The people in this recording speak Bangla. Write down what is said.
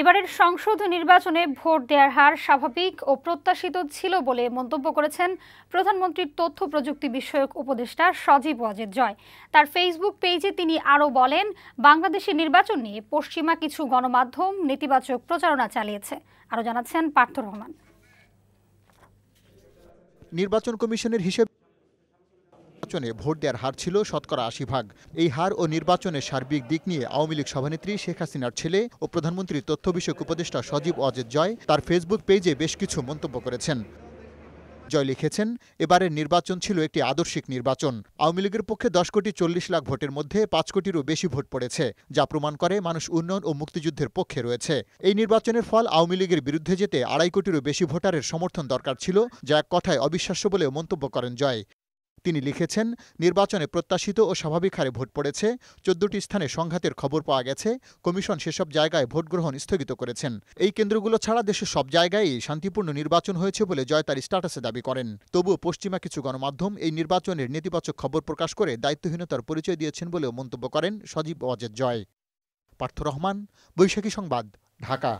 এবারের সংসদ নির্বাচনে ভোট দেওয়ার হার স্বাভাবিক ও প্রত্যাশিত ছিল বলে মন্তব্য করেছেন প্রধানমন্ত্রীর তথ্য প্রযুক্তি বিষয়ক উপদেষ্টা সজীব ওয়াজেদ জয়। তার ফেসবুক পেজে তিনি আরও বলেন বাংলাদেশের নির্বাচন নিয়ে পশ্চিমা কিছু গণমাধ্যম নেতিবাচক প্রচারণা চালিয়েছে। আরও জানাচ্ছেন পার্থ রহমান। নির্বাচন কমিশনের হিসেব নির্বাচনে ভোট দেওয়ার হার ছিল শতকরা আশি ভাগ। এই হার ও নির্বাচনের সার্বিক দিক নিয়ে আওয়ামী লীগ সভানেত্রী শেখ হাসিনার ছেলে ও প্রধানমন্ত্রীর তথ্য বিষয়ক উপদেষ্টা সজীব অজেদ জয় তার ফেসবুক পেজে বেশ কিছু মন্তব্য করেছেন। জয় লিখেছেন, এবারের নির্বাচন ছিল একটি আদর্শিক নির্বাচন। আওয়ামী লীগের পক্ষে দশ কোটি চল্লিশ লাখ ভোটের মধ্যে পাঁচ কোটিরও বেশি ভোট পড়েছে, যা প্রমাণ করে মানুষ উন্নয়ন ও মুক্তিযুদ্ধের পক্ষে রয়েছে। এই নির্বাচনের ফল আওয়ামী লীগের বিরুদ্ধে যেতে আড়াই কোটিরও বেশি ভোটারের সমর্থন দরকার ছিল, যা এক কথায় অবিশ্বাস্য বলেও মন্তব্য করেন জয়। তিনি লিখেছেন, নির্বাচনে প্রত্যাশিত ও স্বাভাবিক হারে ভোট পড়েছে, চোদ্দটি স্থানে সংঘাতের খবর পাওয়া গেছে, কমিশন সেসব জায়গায় ভোট গ্রহণ স্থগিত করেছেন। এই কেন্দ্রগুলো ছাড়া দেশের সব জায়গায়ই শান্তিপূর্ণ নির্বাচন হয়েছে বলে জয় তার স্ট্যাটাসে দাবি করেন। তবুও পশ্চিমা কিছু গণমাধ্যম এই নির্বাচনের নেতিবাচক খবর প্রকাশ করে দায়িত্বহীনতার পরিচয় দিয়েছেন বলেও মন্তব্য করেন সজীব ওয়াজেদ জয়। পার্থ রহমান, বৈশাখী সংবাদ, ঢাকা।